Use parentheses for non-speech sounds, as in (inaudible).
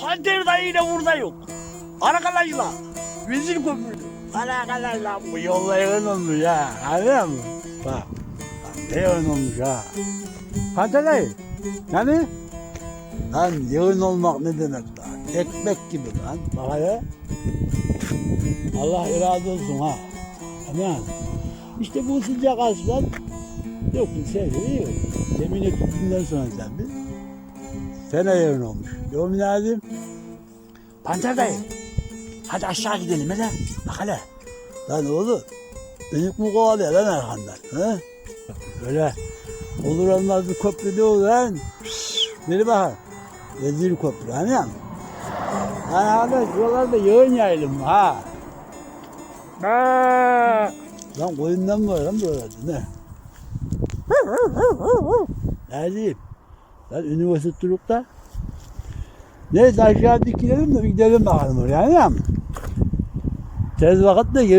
Panter dayı yine burada yok. Arkadaşlar vezir köprü. Arkadaşlar bu yolla yakın olmuş ha. Anlıyor musun? Bak. Ne olmuş ha. Panter dayı. Yani? Lan yığın olmak ne demek lan? Ekmek gibi lan. Bak hele. Allah razı olsun ha. Aman. İşte bu sıcak aslan yoksun sevgili yok. Yemin ettiğinden sonra sen Sene yarın olmuş. Yok lazım. Panter dayı. Hadi aşağı gidelim hele. Bak hele. Lan oğlum. Büyük mü kovalıyor lan arkandan? He? Öyle olur olmaz bir köprü de olur lan. Biri bakar. Vezir köprü anlıyor musun? Lan arkadaş buralarda yığın yayılım ha. Lan koyundan mı var lan buralarda ne? (laughs) Neredeyim? Lan üniversite durup da. Neyse aşağı dikilelim de bir gidelim bakalım oraya musun? Tez vakitte geri